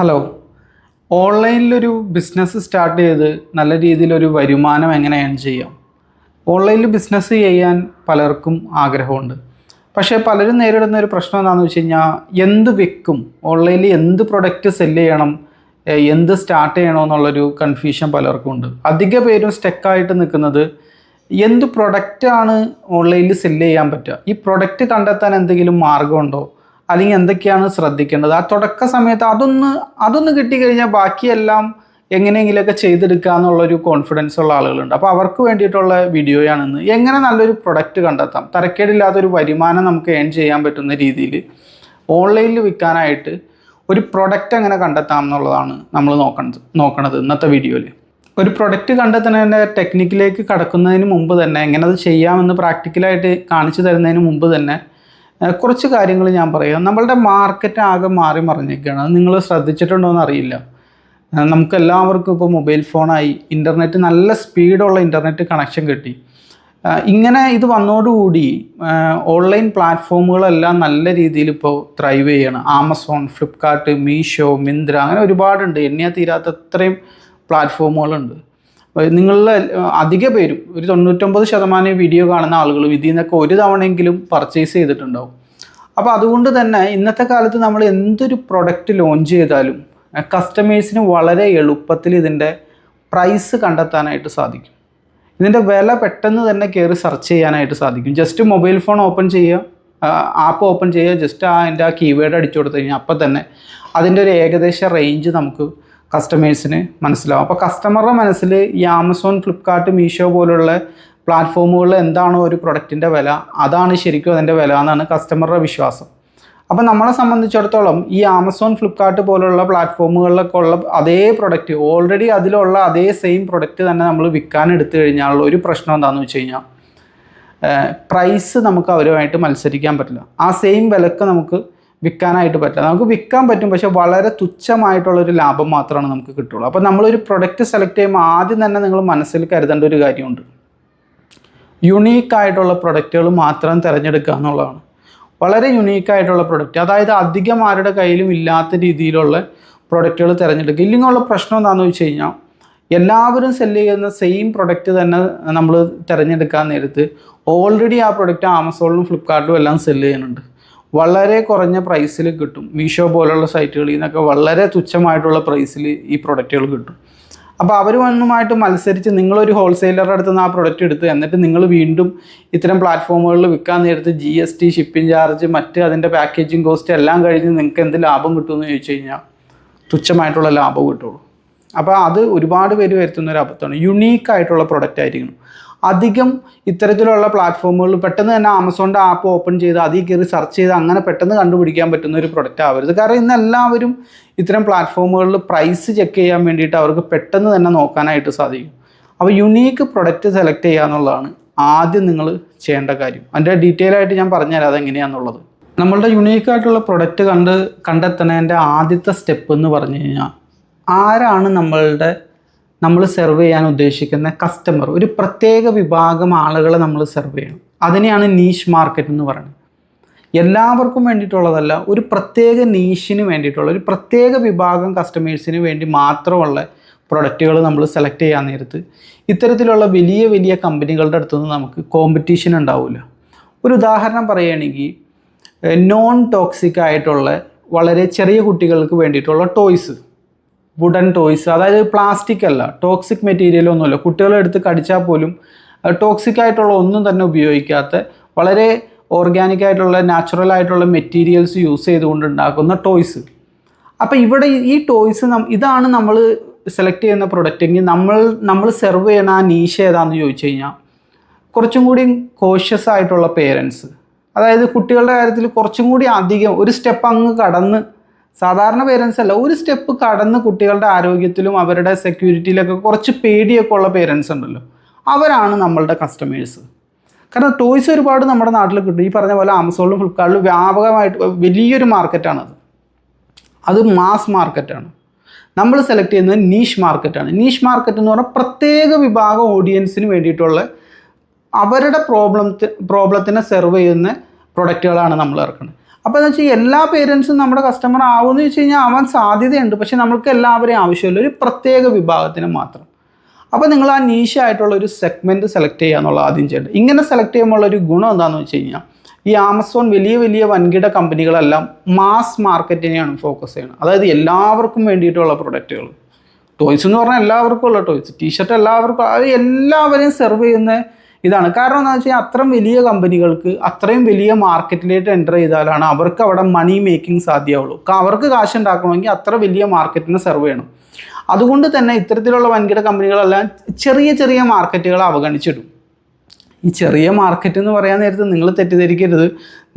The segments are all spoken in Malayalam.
ഹലോ ഓൺലൈനിലൊരു ബിസിനസ് സ്റ്റാർട്ട് ചെയ്ത് നല്ല രീതിയിലൊരു വരുമാനം എങ്ങനെ ഏൺ ചെയ്യാം? ഓൺലൈനിൽ ബിസിനസ് ചെയ്യാൻ പലർക്കും ആഗ്രഹമുണ്ട്. പക്ഷേ പലരും നേരിടുന്ന ഒരു പ്രശ്നം എന്താണെന്ന് വെച്ച് കഴിഞ്ഞാൽ എന്ത് വിൽക്കും ഓൺലൈനിൽ എന്ത് പ്രൊഡക്റ്റ് സെല്ല് ചെയ്യണം? എന്ത് സ്റ്റാർട്ട് ചെയ്യണം എന്നുള്ളൊരു കൺഫ്യൂഷൻ പലർക്കും ഉണ്ട്. അധിക പേരും സ്റ്റെക്കായിട്ട് നിൽക്കുന്നത് എന്ത് പ്രൊഡക്റ്റാണ് ഓൺലൈനിൽ സെല്ല് ചെയ്യാൻ പറ്റുക? ഈ പ്രൊഡക്റ്റ് കണ്ടെത്താൻ എന്തെങ്കിലും മാർഗമുണ്ടോ അല്ലെങ്കിൽ എന്തൊക്കെയാണ് ശ്രദ്ധിക്കേണ്ടത്? ആ തുടക്ക സമയത്ത് അതൊന്ന് അതൊന്ന് കിട്ടിക്കഴിഞ്ഞാൽ ബാക്കിയെല്ലാം എങ്ങനെയെങ്കിലുമൊക്കെ ചെയ്തെടുക്കുക എന്നുള്ളൊരു കോൺഫിഡൻസ് ഉള്ള ആളുകളുണ്ട്. അപ്പോൾ അവർക്ക് വേണ്ടിയിട്ടുള്ള വീഡിയോയാണിന്ന്. എങ്ങനെ നല്ലൊരു പ്രൊഡക്റ്റ് കണ്ടെത്താം? തരക്കേടില്ലാത്തൊരു വരുമാനം നമുക്ക് ഏൺ ചെയ്യാൻ പറ്റുന്ന രീതിയിൽ ഓൺലൈനിൽ വിൽക്കാനായിട്ട് ഒരു പ്രൊഡക്റ്റ് എങ്ങനെ കണ്ടെത്താം എന്നുള്ളതാണ് നമ്മൾ നോക്കണത് നോക്കണത് ഇന്നത്തെ വീഡിയോയിൽ ഒരു പ്രൊഡക്റ്റ് കണ്ടെത്തുന്നതിന്റെ ടെക്നിക്കിലേക്ക് കടക്കുന്നതിന് മുമ്പ് തന്നെ എങ്ങനെ അത് ചെയ്യാമെന്ന് പ്രാക്ടിക്കലായിട്ട് കാണിച്ചു തരുന്നതിന് മുമ്പ് തന്നെ കുറച്ച് കാര്യങ്ങൾ ഞാൻ പറയാം. നമ്മളുടെ മാർക്കറ്റ് ആകെ മാറി മറിഞ്ഞിരിക്കുകയാണ്. നിങ്ങൾ ശ്രദ്ധിച്ചിട്ടുണ്ടോ എന്ന് അറിയില്ല. നമുക്ക് എല്ലാവർക്കും ഇപ്പോൾ മൊബൈൽ ഫോണായി ഇന്റർനെറ്റ് നല്ല സ്പീഡുള്ള ഇന്റർനെറ്റ് കണക്ഷൻ കിട്ടി. ഇങ്ങനെ ഇത് വന്നതോടുകൂടി ഓൺലൈൻ പ്ലാറ്റ്ഫോമുകളെല്ലാം നല്ല രീതിയിൽ ഇപ്പോൾ ത്രൈവ് ചെയ്യണം. ആമസോൺ ഫ്ലിപ്കാർട്ട് മീഷോ മിന്ത്ര അങ്ങനെ ഒരുപാടുണ്ട്. എണ്ണിയാൽ തീരാത്ത അത്രയും പ്ലാറ്റ്ഫോമുകളുണ്ട് നിങ്ങളിലെ അധിക പേരും ഒരു തൊണ്ണൂറ്റൊമ്പത് ശതമാനം വീഡിയോ കാണുന്ന ആളുകളും ഇതിൽ നിന്നൊക്കെ ഒരു തവണയെങ്കിലും പർച്ചേസ് ചെയ്തിട്ടുണ്ടാവും. അപ്പോൾ അതുകൊണ്ട് തന്നെ ഇന്നത്തെ കാലത്ത് നമ്മൾ എന്തൊരു പ്രൊഡക്റ്റ് ലോഞ്ച് ചെയ്താലും കസ്റ്റമേഴ്സിന് വളരെ എളുപ്പത്തിൽ ഇതിന്റെ പ്രൈസ് കണ്ടെത്താനായിട്ട് സാധിക്കും. ഇതിന്റെ വില പെട്ടെന്ന് തന്നെ കയറി സെർച്ച് ചെയ്യാനായിട്ട് സാധിക്കും. ജസ്റ്റ് മൊബൈൽ ഫോൺ ഓപ്പൺ ചെയ്യുക ആപ്പ് ഓപ്പൺ ചെയ്യുക ജസ്റ്റ് ആ എന്റെ ആ കീവേഡ് അടിച്ചു കൊടുത്തു കഴിഞ്ഞാൽ അപ്പം തന്നെ അതിന്റെ ഒരു ഏകദേശ റേഞ്ച് നമുക്ക് കസ്റ്റമേഴ്സിന് മനസ്സിലാവും. അപ്പോൾ കസ്റ്റമറുടെ മനസ്സിൽ ഈ ആമസോൺ ഫ്ലിപ്കാർട്ട് മീഷോ പോലുള്ള പ്ലാറ്റ്ഫോമുകളിൽ എന്താണോ ഒരു പ്രൊഡക്റ്റിന്റെ വില അതാണ് ശരിക്കും അതിന്റെ വില എന്നാണ് കസ്റ്റമറുടെ വിശ്വാസം. അപ്പോൾ നമ്മളെ സംബന്ധിച്ചിടത്തോളം ഈ ആമസോൺ ഫ്ലിപ്കാർട്ട് പോലുള്ള പ്ലാറ്റ്ഫോമുകളിലൊക്കെ ഉള്ള അതേ പ്രൊഡക്റ്റ് ഓൾറെഡി അതിലുള്ള അതേ സെയിം പ്രൊഡക്റ്റ് തന്നെ നമ്മൾ വിൽക്കാൻ എടുത്തു കഴിഞ്ഞാൽ ഒരു പ്രശ്നം എന്താണെന്ന് വെച്ച് കഴിഞ്ഞാൽ പ്രൈസ് നമുക്ക് അവരുമായിട്ട് മത്സരിക്കാൻ പറ്റില്ല. ആ സെയിം വിലക്ക് നമുക്ക് വിൽക്കാനായിട്ട് പറ്റില്ല. നമുക്ക് വിൽക്കാൻ പറ്റും പക്ഷേ വളരെ തുച്ഛമായിട്ടുള്ളൊരു ലാഭം മാത്രമാണ് നമുക്ക് കിട്ടുള്ളൂ. അപ്പോൾ നമ്മളൊരു പ്രൊഡക്റ്റ് സെലക്ട് ചെയ്യുമ്പോൾ ആദ്യം തന്നെ നിങ്ങൾ മനസ്സിൽ കരുതേണ്ട ഒരു കാര്യമുണ്ട്. യുണീക്കായിട്ടുള്ള പ്രൊഡക്റ്റുകൾ മാത്രം തിരഞ്ഞെടുക്കുക എന്നുള്ളതാണ്. വളരെ യുണീക്കായിട്ടുള്ള പ്രൊഡക്റ്റ് അതായത് അധികം ആരുടെ കയ്യിലും ഇല്ലാത്ത രീതിയിലുള്ള പ്രൊഡക്റ്റുകൾ തിരഞ്ഞെടുക്കുക. ഇല്ലെങ്കിലുള്ള പ്രശ്നം എന്താണെന്ന് വെച്ച് കഴിഞ്ഞാൽ എല്ലാവരും സെല്ല് ചെയ്യുന്ന സെയിം പ്രൊഡക്റ്റ് തന്നെ നമ്മൾ തിരഞ്ഞെടുക്കാൻ നേരത്ത് ഓൾറെഡി ആ പ്രൊഡക്റ്റ് ആമസോണിലും ഫ്ലിപ്കാർട്ടിലും എല്ലാം സെല്ല് ചെയ്യുന്നുണ്ട്. വളരെ കുറഞ്ഞ പ്രൈസിൽ കിട്ടും. മീഷോ പോലുള്ള സൈറ്റുകളിൽ നിന്നൊക്കെ വളരെ തുച്ഛമായിട്ടുള്ള പ്രൈസിൽ ഈ പ്രൊഡക്റ്റുകൾ കിട്ടും. അപ്പോൾ അവർ വന്നുമായിട്ട് മത്സരിച്ച് നിങ്ങളൊരു ഹോൾസെയിലറുടെ അടുത്ത് നിന്ന് ആ പ്രൊഡക്റ്റ് എടുത്ത് എന്നിട്ട് നിങ്ങൾ വീണ്ടും ഇത്തരം പ്ലാറ്റ്ഫോമുകളിൽ വിൽക്കാൻ നേരത്ത് G S T shipping charge മറ്റ് അതിന്റെ പാക്കേജിങ് കോസ്റ്റ് എല്ലാം കഴിഞ്ഞ് നിങ്ങൾക്ക് എന്ത് ലാഭം കിട്ടുമെന്ന് ചോദിച്ചു കഴിഞ്ഞാൽ തുച്ഛമായിട്ടുള്ള ലാഭം കിട്ടുള്ളൂ. അപ്പോൾ അത് ഒരുപാട് പേര് വരുത്തുന്ന ഒരു അബദ്ധമാണ്. യുണീക്കായിട്ടുള്ള പ്രൊഡക്റ്റ് ആയിരിക്കണം. അധികം ഇത്തരത്തിലുള്ള പ്ലാറ്റ്ഫോമുകളിൽ പെട്ടെന്ന് തന്നെ ആമസോണിന്റെ ആപ്പ് ഓപ്പൺ ചെയ്ത് അതിൽ കയറി സെർച്ച് ചെയ്ത് അങ്ങനെ പെട്ടെന്ന് കണ്ടുപിടിക്കാൻ പറ്റുന്ന ഒരു പ്രൊഡക്റ്റ് ആവരുത് കാരണം ഇന്ന് എല്ലാവരും ഇത്തരം പ്ലാറ്റ്ഫോമുകളിൽ പ്രൈസ് ചെക്ക് ചെയ്യാൻ വേണ്ടിയിട്ട് അവർക്ക് പെട്ടെന്ന് തന്നെ നോക്കാനായിട്ട് സാധിക്കും. അപ്പോൾ യുണീക്ക് പ്രൊഡക്റ്റ് സെലക്ട് ചെയ്യുക എന്നുള്ളതാണ് ആദ്യം നിങ്ങൾ ചെയ്യേണ്ട കാര്യം. അതിന്റെ ഡീറ്റെയിൽ ആയിട്ട് ഞാൻ പറഞ്ഞുതരാം അതെങ്ങനെയാണെന്നുള്ളത് നമ്മളുടെ യുണീക്കായിട്ടുള്ള പ്രൊഡക്റ്റ് കണ്ട് കണ്ടെത്തുന്നതിന്റെ ആദ്യത്തെ സ്റ്റെപ്പ് എന്ന് പറഞ്ഞു കഴിഞ്ഞാൽ ആരാണ് നമ്മളുടെ നമ്മൾ സെർവ് ചെയ്യാൻ ഉദ്ദേശിക്കുന്ന കസ്റ്റമർ ഒരു പ്രത്യേക വിഭാഗം ആളുകളെ നമ്മൾ സെർവ് ചെയ്യണം. അതിനെയാണ് നീഷ് മാർക്കറ്റ് എന്ന് പറയുന്നത്. എല്ലാവർക്കും വേണ്ടിയിട്ടുള്ളതല്ല ഒരു പ്രത്യേക നീഷിന് വേണ്ടിയിട്ടുള്ള ഒരു പ്രത്യേക വിഭാഗം കസ്റ്റമേഴ്സിന് വേണ്ടി മാത്രമുള്ള പ്രൊഡക്റ്റുകൾ നമ്മൾ സെലക്ട് ചെയ്യാൻ നേരത്ത് ഇത്തരത്തിലുള്ള വലിയ വലിയ കമ്പനികളുടെ അടുത്തുനിന്ന് നമുക്ക് കോമ്പറ്റീഷൻ ഉണ്ടാവില്ല ഒരു ഉദാഹരണം പറയുകയാണെങ്കിൽ നോൺ ടോക്സിക് ആയിട്ടുള്ള വളരെ ചെറിയ കുട്ടികൾക്ക് വേണ്ടിയിട്ടുള്ള ടോയ്സ് വുഡൻ ടോയ്സ് അതായത് പ്ലാസ്റ്റിക് അല്ല ടോക്സിക് മെറ്റീരിയൽ ഒന്നുമില്ല. കുട്ടികളെ എടുത്ത് കടിച്ചാൽ പോലും ടോക്സിക് ആയിട്ടുള്ള ഒന്നും തന്നെ ഉപയോഗിക്കാത്ത വളരെ ഓർഗാനിക് ആയിട്ടുള്ള നാച്ചുറൽ ആയിട്ടുള്ള മെറ്റീരിയൽസ് യൂസ് ചെയ്തുകൊണ്ട് ഉണ്ടാക്കുന്ന ടോയ്സ് അപ്പോൾ ഇവിടെ ഈ ടോയ്സ് ഇതാണ് നമ്മൾ സെലക്ട് ചെയ്യുന്ന പ്രൊഡക്റ്റ് എങ്കിൽ നമ്മൾ നമ്മൾ സെർവ് ചെയ്യുന്ന ആ നീഷ ഏതാണെന്ന് ചോദിച്ചു കഴിഞ്ഞാൽ കുറച്ചും കൂടി കോഷ്യസ് ആയിട്ടുള്ള പേരൻസ് അതായത് കുട്ടികളുടെ കാര്യത്തിൽ കുറച്ചും കൂടി അധികം ഒരു സ്റ്റെപ്പ് അങ്ങ് കടന്ന് സാധാരണ പേരൻസ് അല്ല ഒരു സ്റ്റെപ്പ് കടന്ന് കുട്ടികളുടെ ആരോഗ്യത്തിലും അവരുടെ സെക്യൂരിറ്റിയിലൊക്കെ കുറച്ച് പേടിയൊക്കെ ഉള്ള പേരൻസ് ഉണ്ടല്ലോ. അവരാണ് നമ്മളുടെ കസ്റ്റമേഴ്സ് കാരണം ടോയ്സ് ഒരുപാട് നമ്മുടെ നാട്ടിൽ കിട്ടും. ഈ പറഞ്ഞ പോലെ ആമസോണിലും ഫ്ലിപ്കാർട്ടിലും വ്യാപകമായിട്ട് വലിയൊരു മാർക്കറ്റാണത് അത് മാസ് മാർക്കറ്റാണ് നമ്മൾ സെലക്ട് ചെയ്യുന്നത് നീഷ് മാർക്കറ്റാണ് നീഷ് മാർക്കറ്റ് എന്ന് പറഞ്ഞാൽ പ്രത്യേക വിഭാഗം ഓഡിയൻസിന് വേണ്ടിയിട്ടുള്ള അവരുടെ പ്രോബ്ലം പ്രോബ്ലത്തിനെ സെർവ് ചെയ്യുന്ന പ്രൊഡക്റ്റുകളാണ് നമ്മൾ ഇറക്കുന്നത്. അപ്പോൾ എന്ന് വെച്ചാൽ എല്ലാ പേരൻസും നമ്മുടെ കസ്റ്റമർ ആവുമെന്ന് വെച്ച് കഴിഞ്ഞാൽ ആവാൻ സാധ്യതയുണ്ട്. പക്ഷെ നമ്മൾക്ക് എല്ലാവരെയും ആവശ്യമില്ല. ഒരു പ്രത്യേക വിഭാഗത്തിന് മാത്രം. അപ്പോൾ നിങ്ങൾ ആ നീഷായിട്ടുള്ള ഒരു സെഗ്മെന്റ് സെലക്ട് ചെയ്യുക എന്നുള്ള ആദ്യം ചെയ്യേണ്ടത്. ഇങ്ങനെ സെലക്ട് ചെയ്യുമ്പോൾ ഒരു ഗുണം എന്താണെന്ന് വെച്ച് കഴിഞ്ഞാൽ ഈ ആമസോൺ വലിയ വലിയ വൻകിട കമ്പനികളെല്ലാം മാസ് മാർക്കറ്റിനെയാണ് ഫോക്കസ് ചെയ്യുന്നത്. അതായത് എല്ലാവർക്കും വേണ്ടിയിട്ടുള്ള പ്രൊഡക്റ്റുകൾ ടോയ്സ് എന്ന് പറഞ്ഞാൽ എല്ലാവർക്കും ഉള്ള ടോയ്സ് ടീഷർട്ട് എല്ലാവർക്കും അത് എല്ലാവരെയും സെർവ് ചെയ്യുന്ന ഇതാണ്. കാരണം എന്താണെന്ന് വെച്ച് കഴിഞ്ഞാൽ അത്രയും വലിയ കമ്പനികൾക്ക് അത്രയും വലിയ മാർക്കറ്റിലേക്ക് എന്റർ ചെയ്താലാണ് അവർക്ക് അവിടെ മണി മേക്കിംഗ് സാധ്യമാവുള്ളൂ. അവർക്ക് കാശ് ഉണ്ടാക്കണമെങ്കിൽ അത്ര വലിയ മാർക്കറ്റിനെ സെർവ് ചെയ്യണം. അതുകൊണ്ട് തന്നെ ഇത്തരത്തിലുള്ള വൻകിട കമ്പനികളെല്ലാം ചെറിയ ചെറിയ മാർക്കറ്റുകളെ അവഗണിച്ചിടും. ഈ ചെറിയ മാർക്കറ്റ് എന്ന് പറയാൻ നേരത്തെ നിങ്ങൾ തെറ്റിദ്ധരിക്കരുത്.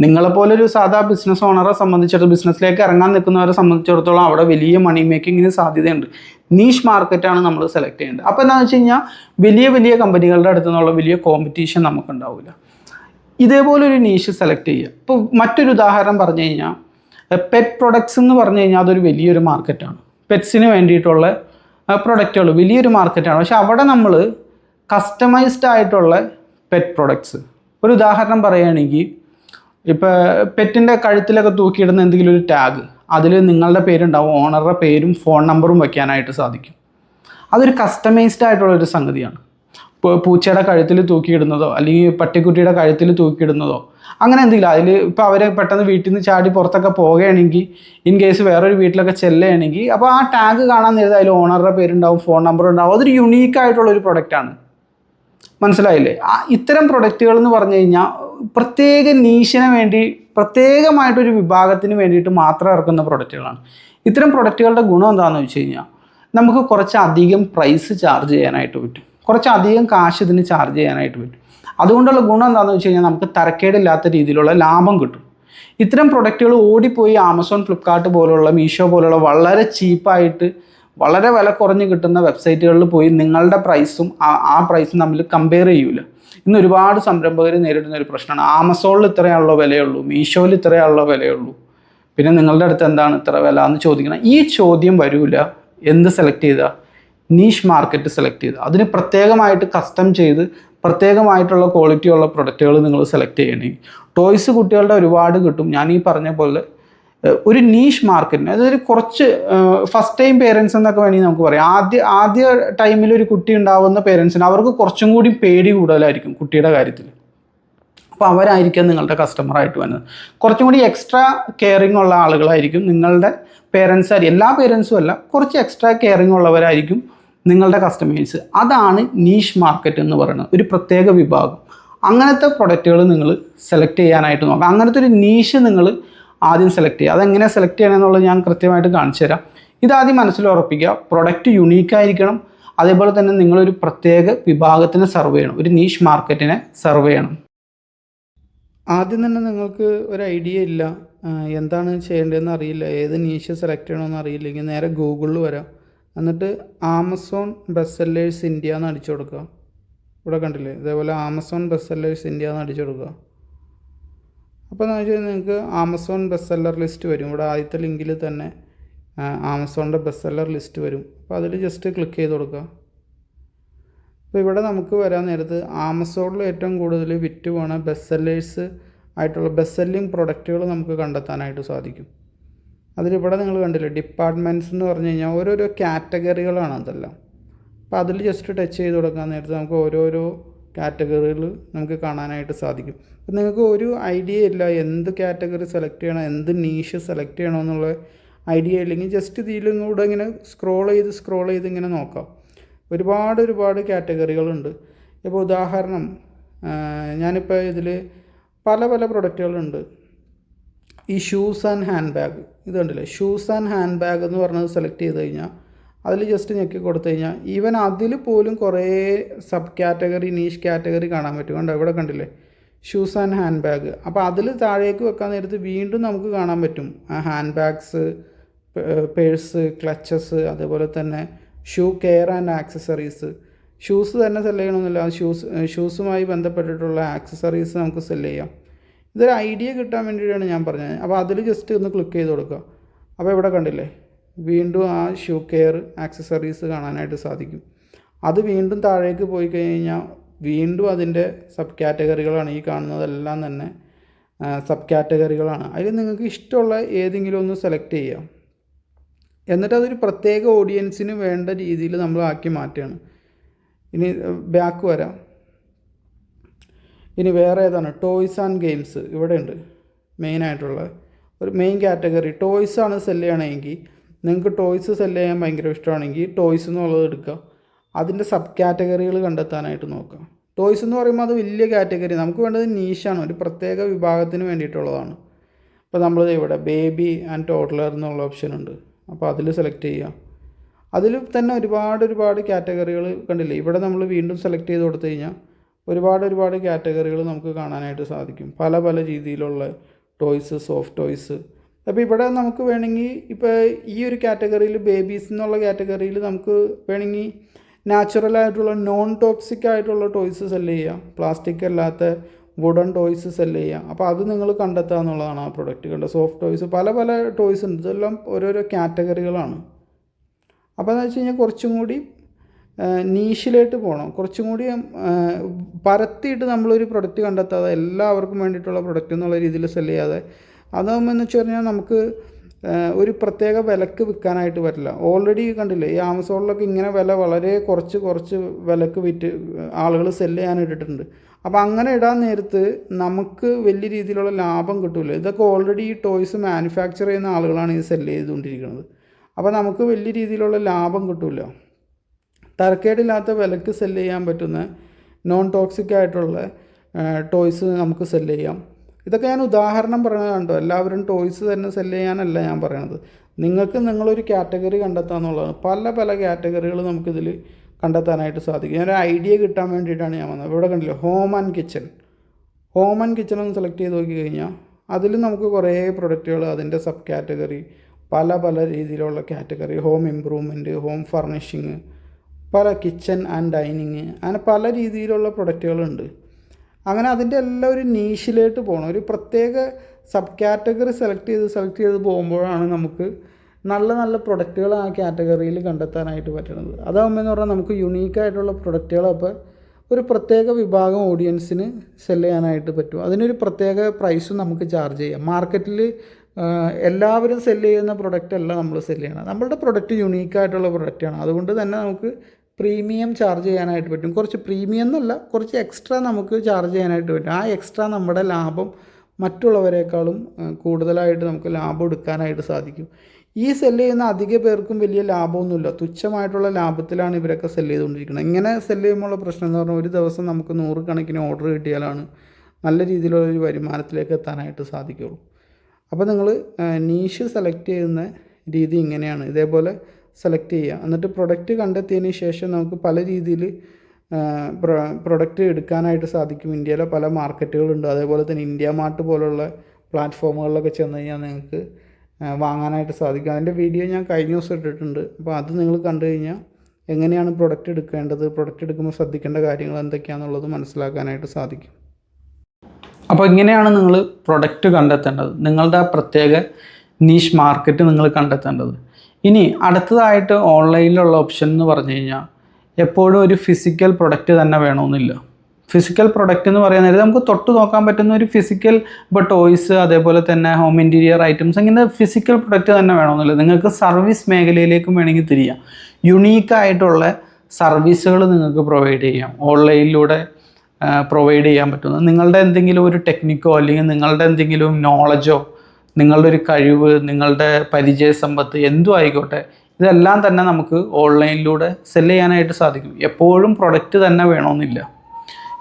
നിങ്ങളെപ്പോലെ ഒരു സാധാ ബിസിനസ് ഓണറെ സംബന്ധിച്ചിടത്തോളം ബിസിനസ്സിലേക്ക് ഇറങ്ങാൻ നിൽക്കുന്നവരെ സംബന്ധിച്ചിടത്തോളം അവിടെ വലിയ മണി മേക്കിങ്ങിന് സാധ്യതയുണ്ട്. നീഷ് മാർക്കറ്റാണ് നമ്മൾ സെലക്ട് ചെയ്യേണ്ടത്. അപ്പോൾ എന്താണെന്ന് വെച്ച് കഴിഞ്ഞാൽ വലിയ വലിയ കമ്പനികളുടെ അടുത്ത് നിന്നുള്ള വലിയ കോമ്പറ്റീഷൻ നമുക്കുണ്ടാവില്ല ഇതേപോലെ ഒരു നീഷ് സെലക്ട് ചെയ്യുക. ഇപ്പോൾ മറ്റൊരു ഉദാഹരണം പറഞ്ഞു കഴിഞ്ഞാൽ പെറ്റ് പ്രൊഡക്ട്സ് എന്ന് പറഞ്ഞു കഴിഞ്ഞാൽ അതൊരു വലിയൊരു മാർക്കറ്റാണ് പെറ്റ്സിന് വേണ്ടിയിട്ടുള്ള പ്രൊഡക്റ്റുകൾ വലിയൊരു മാർക്കറ്റാണ് പക്ഷെ അവിടെ നമ്മൾ കസ്റ്റമൈസ്ഡ് ആയിട്ടുള്ള പെറ്റ് പ്രൊഡക്ട്സ് ഒരു ഉദാഹരണം പറയുകയാണെങ്കിൽ ഇപ്പോൾ പെറ്റിന്റെ കഴുത്തിലൊക്കെ തൂക്കിയിടുന്ന എന്തെങ്കിലും ഒരു ടാഗ് അതിൽ നിങ്ങളുടെ പേരുണ്ടാവും ഓണറുടെ പേരും ഫോൺ നമ്പറും വയ്ക്കാനായിട്ട് സാധിക്കും. അതൊരു കസ്റ്റമൈസ്ഡ് ആയിട്ടുള്ള ഒരു സംഗതിയാണ്. പൂച്ചയുടെ കഴുത്തിൽ തൂക്കിയിടുന്നതോ അല്ലെങ്കിൽ പട്ടിക്കുട്ടിയുടെ കഴുത്തിൽ തൂക്കിയിടുന്നതോ അങ്ങനെ എന്തെങ്കിലും. അതിൽ ഇപ്പോൾ അവരെ പെട്ടെന്ന് വീട്ടിൽ നിന്ന് ചാടി പുറത്തൊക്കെ പോവുകയാണെങ്കിൽ ഇൻ കേസ് വേറൊരു വീട്ടിലൊക്കെ ചെല്ലുകയാണെങ്കിൽ അപ്പോൾ ആ ടാഗ് കാണാൻ നേരത്തെ അതിൽ ഓണറുടെ പേരുണ്ടാവും ഫോൺ നമ്പർ ഉണ്ടാവും. അതൊരു യുണീക്ക് ആയിട്ടുള്ള ഒരു പ്രൊഡക്റ്റാണ് മനസ്സിലായില്ലേ? ആ ഇത്തരം പ്രൊഡക്റ്റുകൾ എന്ന് പറഞ്ഞു കഴിഞ്ഞാൽ പ്രത്യേക നീശിന് വേണ്ടി പ്രത്യേകമായിട്ടൊരു വിഭാഗത്തിന് വേണ്ടിയിട്ട് മാത്രം ഇറക്കുന്ന പ്രൊഡക്റ്റുകളാണ് ഇത്തരം പ്രൊഡക്റ്റുകളുടെ ഗുണം എന്താണെന്ന് വെച്ച് കഴിഞ്ഞാൽ നമുക്ക് കുറച്ചധികം പ്രൈസ് ചാർജ് ചെയ്യാനായിട്ട് പറ്റും. കുറച്ചധികം കാശ് ഇതിന് ചാർജ് ചെയ്യാനായിട്ട് പറ്റും. അതുകൊണ്ടുള്ള ഗുണം എന്താണെന്ന് വെച്ച് കഴിഞ്ഞാൽ നമുക്ക് തരക്കേടില്ലാത്ത രീതിയിലുള്ള ലാഭം കിട്ടും. ഇത്തരം പ്രൊഡക്റ്റുകൾ ഓടിപ്പോയി ആമസോൺ ഫ്ലിപ്കാർട്ട് പോലുള്ള മീഷോ പോലുള്ള വളരെ ചീപ്പായിട്ട് വളരെ വില കുറഞ്ഞ് കിട്ടുന്ന വെബ്സൈറ്റുകളിൽ പോയി നിങ്ങളുടെ പ്രൈസും ആ പ്രൈസും തമ്മിൽ കമ്പയർ ചെയ്യൂല. ഇന്ന് ഒരുപാട് സംരംഭകർ നേരിടുന്ന ഒരു പ്രശ്നമാണ് ആമസോണിൽ ഇത്രയാണല്ലോ വിലയുള്ളൂ. മീഷോയിൽ ഇത്രയാണല്ലോ വിലയുള്ളൂ. പിന്നെ നിങ്ങളുടെ അടുത്ത് എന്താണ് ഇത്ര വില എന്ന് ചോദിക്കണം ഈ ചോദ്യം വരൂല. എന്ത് സെലക്ട് ചെയ്താൽ നീഷ് മാർക്കറ്റ് സെലക്ട് ചെയ്ത്. അതിന് പ്രത്യേകമായിട്ട് കസ്റ്റം ചെയ്ത് പ്രത്യേകമായിട്ടുള്ള ക്വാളിറ്റി ഉള്ള പ്രൊഡക്റ്റുകൾ നിങ്ങൾ സെലക്ട് ചെയ്യണമെങ്കിൽ ടോയ്സ് കുട്ടികളുടെ ഒരുപാട് കിട്ടും. ഞാൻ ഈ പറഞ്ഞ പോലെ ഒരു നീഷ് മാർക്കറ്റിന് അതായത് കുറച്ച് ഫസ്റ്റ് ടൈം പേരൻസ് എന്നൊക്കെ വേണമെങ്കിൽ നമുക്ക് പറയാം. ആദ്യ ആദ്യ ടൈമിൽ ഒരു കുട്ടി ഉണ്ടാവുന്ന പേരൻസിന് അവർക്ക് കുറച്ചും കൂടി പേടി കൂടുതലായിരിക്കും കുട്ടിയുടെ കാര്യത്തിൽ അപ്പോൾ അവരായിരിക്കും നിങ്ങളുടെ കസ്റ്റമറായിട്ട് വരുന്നത് കുറച്ചും കൂടി എക്സ്ട്രാ കെയറിങ് ഉള്ള ആളുകളായിരിക്കും നിങ്ങളുടെ പേരൻസ് എല്ലാ പേരൻസും അല്ല കുറച്ച് എക്സ്ട്രാ കെയറിങ് ഉള്ളവരായിരിക്കും നിങ്ങളുടെ കസ്റ്റമേഴ്സ് അതാണ് നീഷ് മാർക്കറ്റ് എന്ന് പറയുന്നത്. ഒരു പ്രത്യേക വിഭാഗം. അങ്ങനത്തെ പ്രൊഡക്റ്റുകൾ നിങ്ങൾ സെലക്ട് ചെയ്യാനായിട്ട് നോക്കാം അങ്ങനത്തെ ഒരു നീഷ് നിങ്ങൾ ആദ്യം സെലക്ട് ചെയ്യുക. അതെങ്ങനെ സെലക്ട് ചെയ്യണമെന്നുള്ളത് ഞാൻ കൃത്യമായിട്ട് കാണിച്ചു തരാം. ഇതാദ്യം മനസ്സിൽ ഉറപ്പിക്കുക. പ്രൊഡക്റ്റ് യുണീക്കായിരിക്കണം അതേപോലെ തന്നെ നിങ്ങളൊരു പ്രത്യേക വിഭാഗത്തിനെ സർവ് ചെയ്യണം. ഒരു നീഷ് മാർക്കറ്റിനെ സർവ് ചെയ്യണം. ആദ്യം തന്നെ നിങ്ങൾക്ക് ഒരു ഐഡിയ ഇല്ല. എന്താണ് ചെയ്യേണ്ടതെന്ന് അറിയില്ല. ഏത് നീഷ് സെലക്ട് ചെയ്യണമെന്ന് അറിയില്ലെങ്കിൽ നേരെ ഗൂഗിളിൽ വരാം. എന്നിട്ട് ആമസോൺ ബെസ്റ്റ് ഇന്ത്യ എന്ന് അടിച്ചു കൊടുക്കുക. ഇവിടെ കണ്ടില്ലേ? ഇതേപോലെ ആമസോൺ ബെസ്റ്റ് ഇന്ത്യ എന്ന് അടിച്ചു കൊടുക്കുക. അപ്പോൾ എന്ന് വെച്ചാൽ നിങ്ങൾക്ക് ആമസോൺ ബെസ്റ്റ് സെല്ലർ ലിസ്റ്റ് വരും. ഇവിടെ ആദ്യത്തെ ലിങ്കിൽ തന്നെ ആമസോണിന്റെ ബെസ്റ്റ് സെല്ലർ ലിസ്റ്റ് വരും. അപ്പോൾ അതിൽ ജസ്റ്റ് ക്ലിക്ക് ചെയ്ത് കൊടുക്കുക. അപ്പോൾ ഇവിടെ നമുക്ക് വരാൻ നേരത്ത് ആമസോണിൽ ഏറ്റവും കൂടുതൽ വിറ്റ് പോണ ബെസ്റ്റ് സെല്ലേഴ്സ് ആയിട്ടുള്ള ബെസ്റ്റ് സെല്ലിംഗ് പ്രൊഡക്റ്റുകൾ നമുക്ക് കണ്ടെത്താനായിട്ട് സാധിക്കും. അതിലിവിടെ നിങ്ങൾ കണ്ടില്ലേ ഡിപ്പാർട്ട്മെന്റ്സ് എന്ന് പറഞ്ഞു കഴിഞ്ഞാൽ ഓരോരോ കാറ്റഗറികളാണ് അതെല്ലാം. അപ്പോൾ അതിൽ ജസ്റ്റ് ടച്ച് ചെയ്ത് കൊടുക്കാൻ നേരത്ത് നമുക്ക് ഓരോരോ കാറ്റഗറികൾ നമുക്ക് കാണാനായിട്ട് സാധിക്കും. അപ്പം നിങ്ങൾക്ക് ഒരു ഐഡിയ ഇല്ല എന്ത് കാറ്റഗറി സെലക്ട് ചെയ്യണം എന്ത് നീഷ് സെലക്ട് ചെയ്യണം എന്നുള്ള ഐഡിയ ഇല്ലെങ്കിൽ ജസ്റ്റ് ഇതിലും കൂടെ ഇങ്ങനെ സ്ക്രോൾ ചെയ്ത് സ്ക്രോൾ ചെയ്ത് ഇങ്ങനെ നോക്കാം. ഒരുപാട് ഒരുപാട് കാറ്റഗറികളുണ്ട്. ഇപ്പോൾ ഉദാഹരണം ഞാനിപ്പോൾ ഇതിൽ പല പല പ്രൊഡക്റ്റുകളുണ്ട്. ഈ ഷൂസ് ആൻഡ് ഹാൻഡ് ബാഗ് ഇത് കണ്ടില്ലേ? ഷൂസ് ആൻഡ് ഹാൻഡ് ബാഗ് എന്ന് പറഞ്ഞത് സെലക്ട് ചെയ്ത് കഴിഞ്ഞാൽ അതിൽ ജസ്റ്റ് ഞെക്കി കൊടുത്തു കഴിഞ്ഞാൽ ഈവൻ അതിൽ പോലും കുറേ സബ് കാറ്റഗറി നീഷ് കാറ്റഗറി കാണാൻ പറ്റും. കണ്ടോ? ഇവിടെ കണ്ടില്ലേ? ഷൂസ് ആൻഡ് ഹാൻഡ് ബാഗ് അപ്പോൾ അതിൽ താഴേക്ക് വെക്കാൻ നേരത്ത് വീണ്ടും നമുക്ക് കാണാൻ പറ്റും. ഹാൻഡ് ബാഗ്സ് പേഴ്സ് ക്ലച്ചസ് അതേപോലെ തന്നെ shoe care and accessories shoes തന്നെ സെല്ല് ചെയ്യണമെന്നില്ല. ഷൂസ് ഷൂസുമായി ബന്ധപ്പെട്ടിട്ടുള്ള ആക്സസറീസ് നമുക്ക് സെല്ല് ചെയ്യാം. ഇതൊരു ഐഡിയ കിട്ടാൻ വേണ്ടിയിട്ടാണ് ഞാൻ പറഞ്ഞത്. അപ്പോൾ അതിൽ ജസ്റ്റ് ഒന്ന് ക്ലിക്ക് ചെയ്ത് കൊടുക്കുക. അപ്പോൾ ഇവിടെ കണ്ടില്ലേ? വീണ്ടും ആ ഷൂ കെയർ ആക്സസറീസ് കാണാനായിട്ട് സാധിക്കും. അത് വീണ്ടും താഴേക്ക് പോയി കഴിഞ്ഞാൽ വീണ്ടും അതിന്റെ സബ് കാറ്റഗറികളാണ് ഈ കാണുന്നതെല്ലാം തന്നെ സബ് കാറ്റഗറികളാണ് അതിൽ നിങ്ങൾക്ക് ഇഷ്ടമുള്ള ഏതെങ്കിലും ഒന്ന് സെലക്ട് ചെയ്യാം എന്നിട്ട് അതൊരു പ്രത്യേക ഓഡിയൻസിന് വേണ്ട രീതിയിൽ നമ്മൾ ആക്കി മാറ്റുകയാണ്. ഇനി ബാക്ക് വരാം. ഇനി വേറെ ഏതാണ്? ടോയ്സ് ആൻഡ് ഗെയിംസ് ഇവിടെയുണ്ട് മെയിനായിട്ടുള്ള ഒരു മെയിൻ കാറ്റഗറി ടോയ്സ് ആണ് സെല്ല് ചെയ്യണമെങ്കിൽ നിങ്ങൾക്ക് ടോയ്സ് സെൽ ചെയ്യാൻ ഭയങ്കര ഇഷ്ടമാണെങ്കിൽ ടോയ്സ് എന്നുള്ളത് എടുക്കുക. അതിന്റെ സബ് കാറ്റഗറികൾ കണ്ടെത്താനായിട്ട് നോക്കുക. ടോയ്സ് എന്ന് പറയുമ്പോൾ അത് വലിയ കാറ്റഗറി നമുക്ക് വേണ്ടത് നീഷാണ് ഒരു പ്രത്യേക വിഭാഗത്തിന് വേണ്ടിയിട്ടുള്ളതാണ്. അപ്പോൾ നമ്മൾ ഇവിടെ ബേബി ആൻഡ് ടോട്ട്ലർ എന്നുള്ള ഓപ്ഷൻ ഉണ്ട്. അപ്പോൾ അതിൽ സെലക്ട് ചെയ്യുക. അതിൽ തന്നെ ഒരുപാട് ഒരുപാട് കാറ്റഗറികൾ കണ്ടില്ലേ? ഇവിടെ നമ്മൾ വീണ്ടും സെലക്ട് ചെയ്ത് കൊടുത്തു കഴിഞ്ഞാൽ ഒരുപാട് ഒരുപാട് കാറ്റഗറികൾ നമുക്ക് കാണാനായിട്ട് സാധിക്കും. പല പല രീതിയിലുള്ള ടോയ്സ് സോഫ്റ്റ് ടോയ്സ് അപ്പോൾ ഇവിടെ നമുക്ക് വേണമെങ്കിൽ ഇപ്പോൾ ഈ ഒരു കാറ്റഗറിയിൽ ബേബീസ് എന്നുള്ള കാറ്റഗറിയിൽ നമുക്ക് വേണമെങ്കിൽ നാച്ചുറൽ ആയിട്ടുള്ള നോൺ ടോക്സിക് ആയിട്ടുള്ള ടോയ്സ് സെല്ല് ചെയ്യാം. പ്ലാസ്റ്റിക് അല്ലാത്ത വുഡൻ ടോയ്സ് സെല്ല് ചെയ്യാം. അപ്പോൾ അത് നിങ്ങൾ കണ്ടെത്തുക എന്നുള്ളതാണ് ആ പ്രൊഡക്റ്റ് കണ്ട സോഫ്റ്റ് ടോയ്സ് പല പല ടോയ്സ് ഉണ്ട്. ഇതെല്ലാം ഓരോരോ കാറ്റഗറികളാണ്. അപ്പോൾ എന്ന് വെച്ച് കഴിഞ്ഞാൽ കുറച്ചും കൂടി നീഷിലായിട്ട് പോകണം കുറച്ചും കൂടി പരത്തിയിട്ട് നമ്മളൊരു പ്രൊഡക്റ്റ് കണ്ടെത്താതെ എല്ലാവർക്കും വേണ്ടിയിട്ടുള്ള പ്രൊഡക്റ്റ് എന്നുള്ള രീതിയിൽ സെല്ല് ചെയ്യാതെ അതാകുമ്പോൾ വെച്ച് കഴിഞ്ഞാൽ നമുക്ക് ഒരു പ്രത്യേക വിലക്ക് വിൽക്കാനായിട്ട് പറ്റില്ല. ഓൾറെഡി കണ്ടില്ലേ ഈ ആമസോണിലൊക്കെ ഇങ്ങനെ വില വളരെ കുറച്ച് കുറച്ച് വിലക്ക് വിറ്റ് ആളുകൾ സെല്ല് ചെയ്യാൻ ഇട്ടിട്ടുണ്ട്. അപ്പോൾ അങ്ങനെ ഇടാൻ നേരത്ത് നമുക്ക് വലിയ രീതിയിലുള്ള ലാഭം കിട്ടില്ല ഇതൊക്കെ ഓൾറെഡി ഈ ടോയ്സ് മാനുഫാക്ചർ ചെയ്യുന്ന ആളുകളാണ് ഇത് സെല്ല് ചെയ്തുകൊണ്ടിരിക്കുന്നത്. അപ്പോൾ നമുക്ക് വലിയ രീതിയിലുള്ള ലാഭം കിട്ടില്ല തരക്കേടില്ലാത്ത വിലക്ക് സെല്ല് ചെയ്യാൻ പറ്റുന്ന നോൺ ടോക്സിക് ആയിട്ടുള്ള ടോയ്സ് നമുക്ക് സെല്ല് ചെയ്യാം. ഇതൊക്കെ ഞാൻ ഉദാഹരണം പറയുന്നത് കണ്ടോ? എല്ലാവരും ടോയ്സ് തന്നെ സെൽ ചെയ്യാനല്ല ഞാൻ പറയണത്. നിങ്ങൾക്ക് നിങ്ങളൊരു കാറ്റഗറി കണ്ടെത്താന്നുള്ളതാണ് പല പല കാറ്റഗറികൾ നമുക്കിതിൽ കണ്ടെത്താനായിട്ട് സാധിക്കും. ഞാനൊരു ഐഡിയ കിട്ടാൻ വേണ്ടിയിട്ടാണ് ഞാൻ വന്നത്. ഇവിടെ കണ്ടില്ലേ? Home and kitchen home and kitchen ഒന്ന് സെലക്ട് ചെയ്ത് നോക്കി കഴിഞ്ഞാൽ അതിൽ നമുക്ക് കുറേ പ്രൊഡക്റ്റുകൾ അതിന്റെ സബ് കാറ്റഗറി പല പല രീതിയിലുള്ള category home improvement home furnishing പല കിച്ചൺ ആൻഡ് ഡൈനിങ് അങ്ങനെ പല രീതിയിലുള്ള പ്രൊഡക്റ്റുകളുണ്ട് അങ്ങനെ അതിന്റെ എല്ലാം ഒരു നീഷിലേക്ക് പോകണം ഒരു പ്രത്യേക സബ് കാറ്റഗറി സെലക്ട് ചെയ്ത് സെലക്ട് ചെയ്ത് പോകുമ്പോഴാണ് നമുക്ക് നല്ല നല്ല പ്രൊഡക്റ്റുകൾ ആ കാറ്റഗറിയിൽ കണ്ടെത്താനായിട്ട് പറ്റുന്നത് അതാകുമ്പോൾ എന്ന് പറഞ്ഞാൽ നമുക്ക് യുണീക്കായിട്ടുള്ള പ്രൊഡക്റ്റുകളൊക്കെ ഒരു പ്രത്യേക വിഭാഗം ഓഡിയൻസിന് സെൽ ചെയ്യാനായിട്ട് പറ്റും. അതിനൊരു പ്രത്യേക പ്രൈസും നമുക്ക് ചാർജ് ചെയ്യാം. മാർക്കറ്റിൽ എല്ലാവരും സെൽ ചെയ്യുന്ന പ്രൊഡക്റ്റ് അല്ല നമ്മൾ സെൽ ചെയ്യണം നമ്മളുടെ പ്രൊഡക്റ്റ് യുണീക്കായിട്ടുള്ള പ്രൊഡക്റ്റാണ് അതുകൊണ്ട് തന്നെ നമുക്ക് പ്രീമിയം ചാർജ് ചെയ്യാനായിട്ട് പറ്റും. കുറച്ച് പ്രീമിയം എന്നല്ല കുറച്ച് എക്സ്ട്രാ നമുക്ക് ചാർജ് ചെയ്യാനായിട്ട് പറ്റും. ആ എക്സ്ട്രാ നമ്മുടെ ലാഭം മറ്റുള്ളവരെക്കാളും കൂടുതലായിട്ട് നമുക്ക് ലാഭം എടുക്കാനായിട്ട് സാധിക്കും. ഈ സെൽ ചെയ്യുന്ന അധിക പേർക്കും വലിയ ലാഭമൊന്നുമില്ല. തുച്ഛമായിട്ടുള്ള ലാഭത്തിലാണ് ഇവരൊക്കെ സെൽ ചെയ്തുകൊണ്ടിരിക്കുന്നത്. ഇങ്ങനെ സെൽ ചെയ്യുമ്പോഴുള്ള പ്രശ്നം എന്ന് പറഞ്ഞാൽ ഒരു ദിവസം നമുക്ക് നൂറുകണക്കിന് ഓർഡർ കിട്ടിയാലാണ് നല്ല രീതിയിലുള്ള ഒരു വരുമാനത്തിലേക്ക് എത്താനായിട്ട് സാധിക്കുള്ളൂ അപ്പോൾ നിങ്ങൾ നീഷ് സെലക്ട് ചെയ്യുന്ന രീതി ഇങ്ങനെയാണ്. ഇതേപോലെ സെലക്ട് ചെയ്യുക. എന്നിട്ട് പ്രൊഡക്റ്റ് കണ്ടെത്തിയതിന് ശേഷം നമുക്ക് പല രീതിയിൽ പ്രൊഡക്റ്റ് എടുക്കാനായിട്ട് സാധിക്കും. ഇന്ത്യയിലെ പല മാർക്കറ്റുകളുണ്ട്. അതേപോലെ തന്നെ ഇന്ത്യ മാർട്ട് പോലുള്ള പ്ലാറ്റ്ഫോമുകളിലൊക്കെ ചെന്ന് കഴിഞ്ഞാൽ നിങ്ങൾക്ക് വാങ്ങാനായിട്ട് സാധിക്കും. അതിന്റെ വീഡിയോ ഞാൻ കഴിഞ്ഞ ദിവസം ഇട്ടിട്ടുണ്ട്. അപ്പോൾ അത് നിങ്ങൾ കണ്ടു കഴിഞ്ഞാൽ എങ്ങനെയാണ് പ്രൊഡക്റ്റ് എടുക്കേണ്ടത്? പ്രൊഡക്റ്റ് എടുക്കുമ്പോൾ ശ്രദ്ധിക്കേണ്ട കാര്യങ്ങൾ എന്തൊക്കെയാണെന്നുള്ളത് മനസ്സിലാക്കാനായിട്ട് സാധിക്കും. അപ്പോൾ ഇങ്ങനെയാണ് നിങ്ങൾ പ്രൊഡക്റ്റ് കണ്ടെത്തേണ്ടത്. നിങ്ങളുടെ പ്രത്യേക നീഷ് മാർക്കറ്റ് നിങ്ങൾ കണ്ടെത്തേണ്ടത്. ഇനി അടുത്തതായിട്ട് ഓൺലൈനിലുള്ള ഓപ്ഷൻ എന്ന് പറഞ്ഞു കഴിഞ്ഞാൽ എപ്പോഴും ഒരു ഫിസിക്കൽ പ്രൊഡക്റ്റ് തന്നെ വേണമെന്നില്ല. ഫിസിക്കൽ പ്രൊഡക്റ്റ് എന്ന് പറയാൻ നേരം നമുക്ക് തൊട്ട് നോക്കാൻ പറ്റുന്ന ഒരു ഫിസിക്കൽ ഇപ്പോൾ ടോയ്സ് അതേപോലെ തന്നെ ഹോം ഇന്റീരിയർ ഐറ്റംസ് ഇങ്ങനെ ഫിസിക്കൽ പ്രൊഡക്റ്റ് തന്നെ വേണമെന്നില്ല. നിങ്ങൾക്ക് സർവീസ് മേഖലയിലേക്കും വേണമെങ്കിൽ തിരിയാം. യുണീക്കായിട്ടുള്ള സർവീസുകൾ നിങ്ങൾക്ക് പ്രൊവൈഡ് ചെയ്യാം. ഓൺലൈനിലൂടെ പ്രൊവൈഡ് ചെയ്യാൻ പറ്റുന്നത് നിങ്ങളുടെ എന്തെങ്കിലും ഒരു ടെക്നിക്കോ അല്ലെങ്കിൽ നിങ്ങളുടെ എന്തെങ്കിലും നോളജോ നിങ്ങളുടെ ഒരു കഴിവ് നിങ്ങളുടെ പരിചയ സമ്പത്ത് എന്തും ആയിക്കോട്ടെ ഇതെല്ലാം തന്നെ നമുക്ക് ഓൺലൈനിലൂടെ സെൽ ചെയ്യാനായിട്ട് സാധിക്കും. എപ്പോഴും പ്രൊഡക്റ്റ് തന്നെ വേണമെന്നില്ല.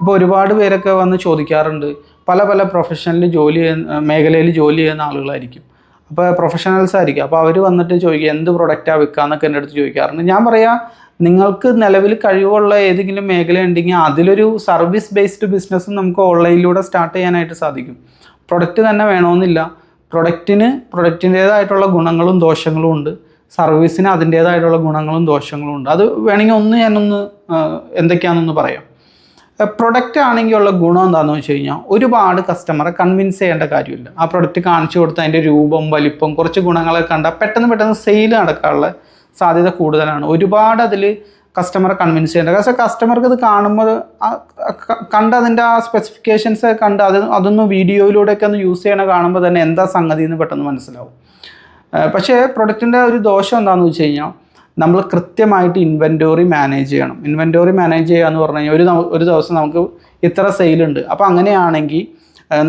ഇപ്പോൾ ഒരുപാട് പേരൊക്കെ വന്ന് ചോദിക്കാറുണ്ട് പല പല പ്രൊഫഷണലിൽ ജോലി ചെയ്യുന്ന മേഖലയിൽ ജോലി ചെയ്യുന്ന ആളുകളായിരിക്കും. അപ്പോൾ പ്രൊഫഷണൽസ് ആയിരിക്കും. അപ്പോൾ അവർ വന്നിട്ട് ചോദിക്കുക എന്ത് പ്രൊഡക്റ്റാണ് വിൽക്കാന്നൊക്കെ എന്റെ അടുത്ത് ചോദിക്കാറുണ്ട്. ഞാൻ പറയാം നിങ്ങൾക്ക് നിലവിൽ കഴിവുള്ള ഏതെങ്കിലും മേഖല ഉണ്ടെങ്കിൽ അതിലൊരു സർവീസ് ബേസ്ഡ് ബിസിനസ്സും നമുക്ക് ഓൺലൈനിലൂടെ സ്റ്റാർട്ട് ചെയ്യാനായിട്ട് സാധിക്കും. പ്രൊഡക്റ്റ് തന്നെ വേണമെന്നില്ല. പ്രൊഡക്റ്റിന് പ്രൊഡക്റ്റിന്റേതായിട്ടുള്ള ഗുണങ്ങളും ദോഷങ്ങളും ഉണ്ട്. സർവീസിന് അതിന്റേതായിട്ടുള്ള ഗുണങ്ങളും ദോഷങ്ങളും ഉണ്ട്. അത് വേണമെങ്കിൽ ഒന്ന് ഞാനൊന്ന് എന്തൊക്കെയാണെന്നൊന്ന് പറയാം. പ്രൊഡക്റ്റ് ആണെങ്കിൽ ഉള്ള ഗുണം എന്താണെന്ന് വെച്ച് കഴിഞ്ഞാൽ ഒരുപാട് കസ്റ്റമറെ കൺവിൻസ് ചെയ്യേണ്ട കാര്യമില്ല. ആ പ്രൊഡക്റ്റ് കാണിച്ചു കൊടുത്ത് അതിന്റെ രൂപം വലിപ്പം കുറച്ച് ഗുണങ്ങളൊക്കെ കണ്ടാൽ പെട്ടെന്ന് പെട്ടെന്ന് സെയിൽ നടക്കാനുള്ള സാധ്യത കൂടുതലാണ്. ഒരുപാട് അതിൽ കസ്റ്റമറെ കൺവിൻസ് ചെയ്യേണ്ടത്. പക്ഷേ കസ്റ്റമർക്ക് ഇത് കാണുമ്പോൾ കണ്ട് അതിന്റെ ആ സ്പെസിഫിക്കേഷൻസ് കണ്ട് അത് അതൊന്ന് വീഡിയോയിലൂടെയൊക്കെ ഒന്ന് യൂസ് ചെയ്യണ കാണുമ്പോൾ തന്നെ എന്താ സംഗതി എന്ന് പെട്ടെന്ന് മനസ്സിലാവും. പക്ഷേ പ്രൊഡക്റ്റിന്റെ ഒരു ദോഷം എന്താണെന്ന് വെച്ച് കഴിഞ്ഞാൽ നമ്മൾ കൃത്യമായിട്ട് ഇൻവെന്റോറി മാനേജ് ചെയ്യണം. ഇൻവെന്റോറി മാനേജ് ചെയ്യുക എന്ന് പറഞ്ഞു കഴിഞ്ഞാൽ ഒരു ഒരു ദിവസം നമുക്ക് ഇത്ര സെയിലുണ്ട് അപ്പോൾ അങ്ങനെയാണെങ്കിൽ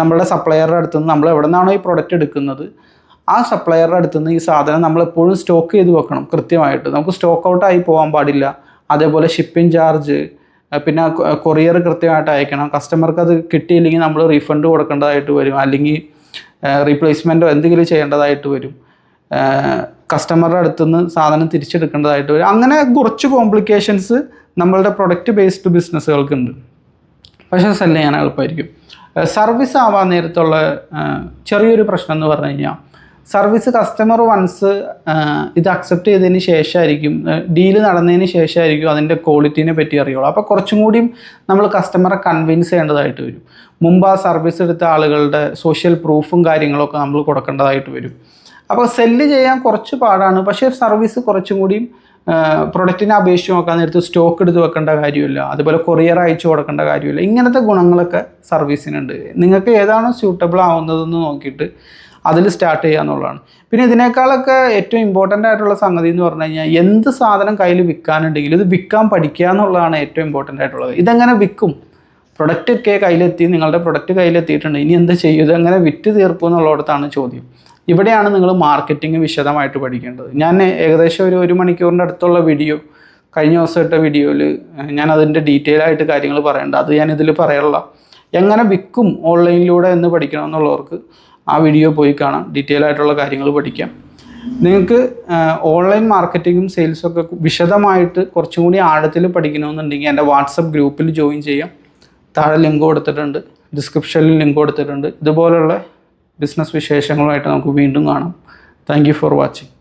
നമ്മളുടെ സപ്ലയറുടെ അടുത്ത് നിന്ന് നമ്മൾ എവിടെ നിന്നാണോ ഈ പ്രൊഡക്റ്റ് എടുക്കുന്നത് ആ സപ്ലയറുടെ അടുത്ത് നിന്ന് ഈ സാധനം നമ്മൾ എപ്പോഴും സ്റ്റോക്ക് ചെയ്ത് വെക്കണം കൃത്യമായിട്ട്. നമുക്ക് സ്റ്റോക്ക് ഔട്ടായി പോകാൻ പാടില്ല. അതേപോലെ ഷിപ്പിംഗ് ചാർജ് പിന്നെ കൊറിയർ കൃത്യമായിട്ട് അയക്കണം. കസ്റ്റമർക്ക് അത് കിട്ടിയില്ലെങ്കിൽ നമ്മൾ റീഫണ്ട് കൊടുക്കേണ്ടതായിട്ട് വരും. അല്ലെങ്കിൽ റീപ്ലേസ്മെന്റോ എന്തെങ്കിലും ചെയ്യേണ്ടതായിട്ട് വരും. കസ്റ്റമറുടെ അടുത്തുനിന്ന് സാധനം തിരിച്ചെടുക്കേണ്ടതായിട്ട് വരും. അങ്ങനെ കുറച്ച് കോംപ്ലിക്കേഷൻസ് നമ്മളുടെ പ്രൊഡക്റ്റ് ബേസ്ഡ് ബിസിനസ്സുകൾക്കുണ്ട് പക്ഷേ സെല്ല് ചെയ്യാൻ എളുപ്പമായിരിക്കും. സർവീസ് ആവാൻ നേരത്തുള്ള ചെറിയൊരു പ്രശ്നം എന്ന് പറഞ്ഞു കഴിഞ്ഞാൽ സർവീസ് കസ്റ്റമർ വൺസ് ഇത് അക്സെപ്റ്റ് ചെയ്തതിന് ശേഷമായിരിക്കും ഡീൽ നടന്നതിന് ശേഷമായിരിക്കും അതിന്റെ ക്വാളിറ്റീനെ പറ്റി അറിയുള്ളൂ. അപ്പോൾ കുറച്ചും കൂടിയും നമ്മൾ കസ്റ്റമറെ കൺവിൻസ് ചെയ്യേണ്ടതായിട്ട് വരും. മുമ്പ് ആ സർവീസ് എടുത്ത ആളുകളുടെ സോഷ്യൽ പ്രൂഫും കാര്യങ്ങളൊക്കെ നമ്മൾ കൊടുക്കേണ്ടതായിട്ട് വരും. അപ്പോൾ സെല്ല് ചെയ്യാൻ കുറച്ച് പാടാണ്. പക്ഷേ സർവീസ് കുറച്ചും കൂടിയും പ്രൊഡക്റ്റിനെ അപേക്ഷിച്ച് നോക്കാൻ നേരത്ത് സ്റ്റോക്ക് എടുത്ത് വെക്കേണ്ട കാര്യമില്ല. അതുപോലെ കൊറിയർ അയച്ചു കൊടുക്കേണ്ട കാര്യമില്ല. ഇങ്ങനത്തെ ഗുണങ്ങളൊക്കെ സർവീസിനുണ്ട് നിങ്ങൾക്ക് ഏതാണോ സ്യൂട്ടബിൾ ആവുന്നതെന്ന് നോക്കിയിട്ട് അതിൽ സ്റ്റാർട്ട് ചെയ്യുക എന്നുള്ളതാണ്. പിന്നെ ഇതിനേക്കാളൊക്കെ ഏറ്റവും ഇമ്പോർട്ടന്റ് ആയിട്ടുള്ള സംഗതി എന്ന് പറഞ്ഞു കഴിഞ്ഞാൽ എന്ത് സാധനം കയ്യിൽ വിൽക്കാനുണ്ടെങ്കിലും ഇത് വിൽക്കാൻ പഠിക്കുക എന്നുള്ളതാണ് ഏറ്റവും ഇമ്പോർട്ടന്റ് ആയിട്ടുള്ളത്. ഇതെങ്ങനെ വിൽക്കും? പ്രൊഡക്റ്റ് ഒക്കെ കയ്യിലെത്തി നിങ്ങളുടെ പ്രൊഡക്റ്റ് കയ്യിലെത്തിയിട്ടുണ്ട്. ഇനി എന്ത് ചെയ്യും? ഇതെങ്ങനെ വിറ്റ് തീർക്കും എന്നുള്ളിടത്താണ് ചോദ്യം. ഇവിടെയാണ് നിങ്ങൾ മാർക്കറ്റിംഗ് വിശദമായിട്ട് പഠിക്കേണ്ടത്. ഞാൻ ഏകദേശം ഒരു ഒരു മണിക്കൂറിന്റെ അടുത്തുള്ള വീഡിയോ കഴിഞ്ഞ ദിവസം ഇട്ട വീഡിയോയിൽ ഞാൻ അതിന്റെ ഡീറ്റെയിൽ ആയിട്ട് കാര്യങ്ങൾ പറയേണ്ട. അത് ഞാൻ ഇതിൽ പറയാനുള്ള എങ്ങനെ വിൽക്കും? ഓൺലൈനിലൂടെ എന്ന് പഠിക്കണം എന്നുള്ളവർക്ക് ആ വീഡിയോ പോയി കാണാം. ഡീറ്റെയിൽ ആയിട്ടുള്ള കാര്യങ്ങൾ പഠിക്കാം. നിങ്ങൾക്ക് ഓൺലൈൻ മാർക്കറ്റിങ്ങും സെയിൽസും ഒക്കെ വിശദമായിട്ട് കുറച്ചും കൂടി ആഴത്തിൽ പഠിക്കണമെന്നുണ്ടെങ്കിൽ എന്റെ വാട്സപ്പ് ഗ്രൂപ്പിൽ ജോയിൻ ചെയ്യാം. താഴെ ലിങ്ക് കൊടുത്തിട്ടുണ്ട്. ഡിസ്ക്രിപ്ഷനിൽ ലിങ്ക് കൊടുത്തിട്ടുണ്ട്. ഇതുപോലുള്ള ബിസിനസ് വിശേഷങ്ങളുമായിട്ട് നമുക്ക് വീണ്ടും കാണാം. Thank for watching